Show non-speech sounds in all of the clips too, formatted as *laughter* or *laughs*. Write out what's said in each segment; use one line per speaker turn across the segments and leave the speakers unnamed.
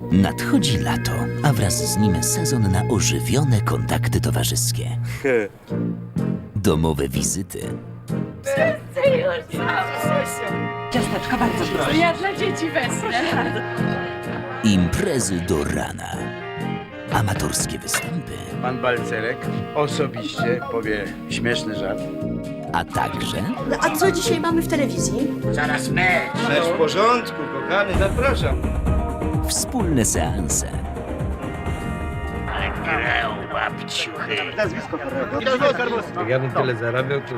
Nadchodzi lato, a wraz z nim sezon na ożywione kontakty towarzyskie. *laughs* Domowe wizyty,
Ciasteczka bardzo proszę.
Ja dla dzieci wezmę.
imprezy do rana, amatorskie występy,
Pan Balcerek osobiście powie śmieszny żart.
a także
No a co dzisiaj mamy w telewizji?
Zaraz mecz! Mecz w porządku, kochany, zapraszam.
Wspólne seanse.
Jak ja bym tyle zarabiał, to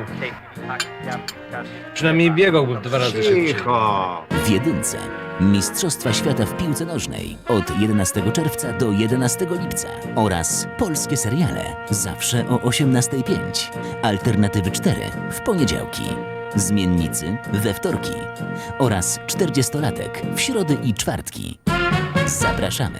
przynajmniej biegałbym dwa razy szybciej.
Cicho!
W jedynce Mistrzostwa Świata w piłce nożnej od 11 czerwca do 11 lipca oraz polskie seriale zawsze o 18.05. Alternatywy 4 w poniedziałki. Zmiennicy we wtorki oraz 40-latek w środy i czwartki. Zapraszamy.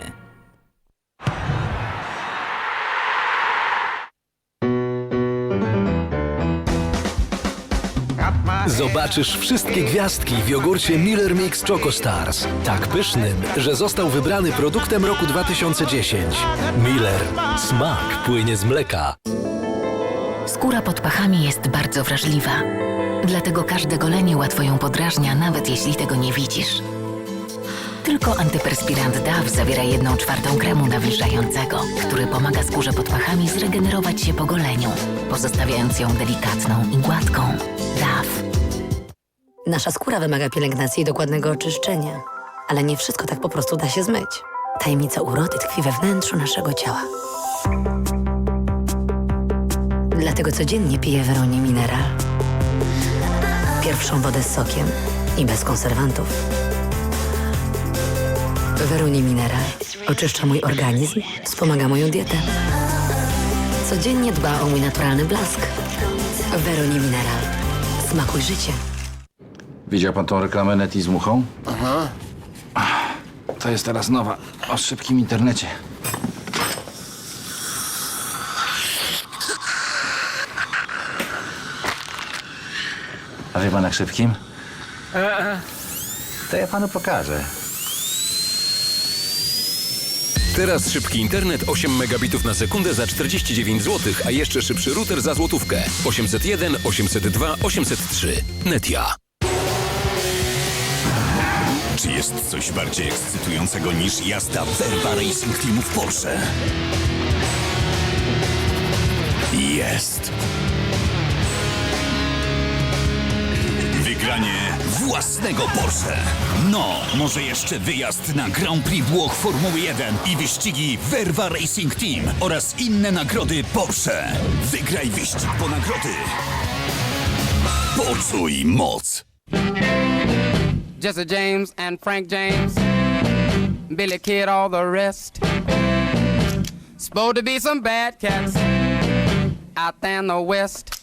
Zobaczysz wszystkie gwiazdki w jogurcie Miller Mix Choco Stars. Tak pysznym, że został wybrany produktem roku 2010. Miller. Smak płynie z mleka.
Skóra pod pachami jest bardzo wrażliwa. Dlatego każde golenie łatwo ją podrażnia, nawet jeśli tego nie widzisz. Tylko antyperspirant DAW zawiera jedną czwartą kremu nawilżającego, który pomaga skórze pod pachami zregenerować się po goleniu, pozostawiając ją delikatną i gładką. DAW.
Nasza skóra wymaga pielęgnacji i dokładnego oczyszczenia, ale nie wszystko tak po prostu da się zmyć. Tajemnica urody tkwi we wnętrzu naszego ciała. Dlatego codziennie piję Weronie Mineral. Pierwszą wodę z sokiem i bez konserwantów. Weronie Mineral oczyszcza mój organizm, wspomaga moją dietę. Codziennie dba o mój naturalny blask. Weronie Mineral. Smakuj życie.
Widział pan tą reklamę Neti z muchą? Aha. To jest teraz nowa, o szybkim internecie. A wie pan jak szybkim? To ja panu pokażę.
Teraz szybki internet 8 megabitów na sekundę za 49 zł, a jeszcze szybszy router za złotówkę. 801, 802, 803. Netia.
Czy jest coś bardziej ekscytującego niż jazda Verba Racing Teamów Porsche? Jest. Wygranie własnego Porsche. No, może jeszcze wyjazd na Grand Prix Włoch Formuły 1 i wyścigi Verva Racing Team oraz inne nagrody Porsche. Wygraj wyścig po nagrody. Poczuj moc.
Jesse James and Frank James, Billy Kid, all the rest. Supposed to be some bad cats out there in the west.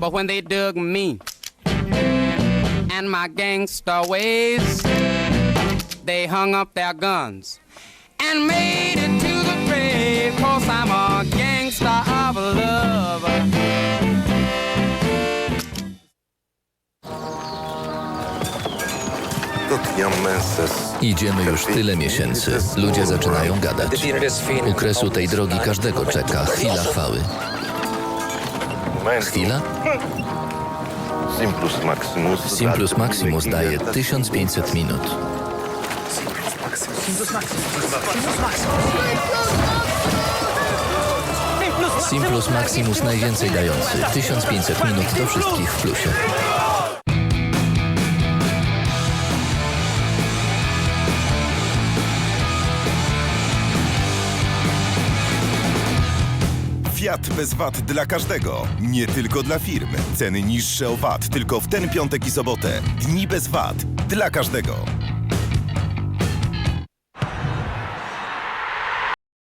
But when they dug me and my gangster ways, they hung up their guns and made it to the grave. Cause I'm a gangster of love.
Idziemy już tyle miesięcy. Ludzie zaczynają gadać. U kresu tej drogi każdego czeka chwila chwały. Chwila? Simplus Maximus daje 1500 minut. Simplus Maximus najwięcej dający. 1500 minut do wszystkich w plusie.
Fiat bez VAT dla każdego, nie tylko dla firm. Ceny niższe o VAT tylko w ten piątek i sobotę. Dni bez VAT dla każdego.